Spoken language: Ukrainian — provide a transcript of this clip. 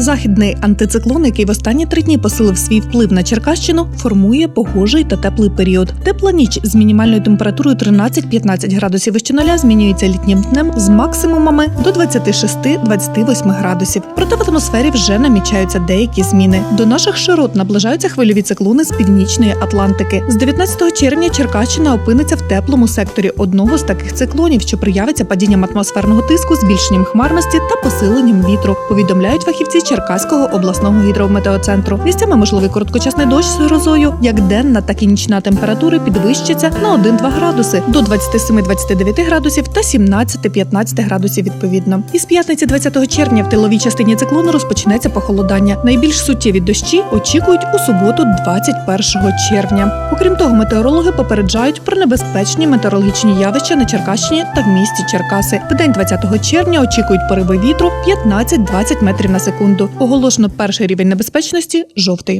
Західний антициклон, який в останні три дні посилив свій вплив на Черкащину, формує погожий та теплий період. Тепла ніч з мінімальною температурою 13-15 градусів вище нуля змінюється літнім днем з максимумами до 26-28 градусів. Проте в атмосфері вже намічаються деякі зміни. До наших широт наближаються хвильові циклони з північної Атлантики. З 19 червня Черкащина опиниться в теплому секторі одного з таких циклонів, що проявиться падінням атмосферного тиску, збільшенням хмарності та посиленням вітру. Повідомляють фахівці Черкаського обласного гідрометеоцентру. Місцями можливий короткочасний дощ з грозою. Як денна, так і нічна температури підвищаться на 1-2 градуси до 27-29 градусів та 17-15 градусів відповідно. Із п'ятниці 20 червня в тиловій частині циклону розпочнеться похолодання. Найбільш суттєві дощі очікують у суботу, 21 червня. Окрім того, метеорологи попереджають про небезпечні метеорологічні явища на Черкащині та в місті Черкаси. В день 20 червня очікують пориви вітру 15-20 метрів на секунду. Оголошено перший рівень небезпечності жовтий.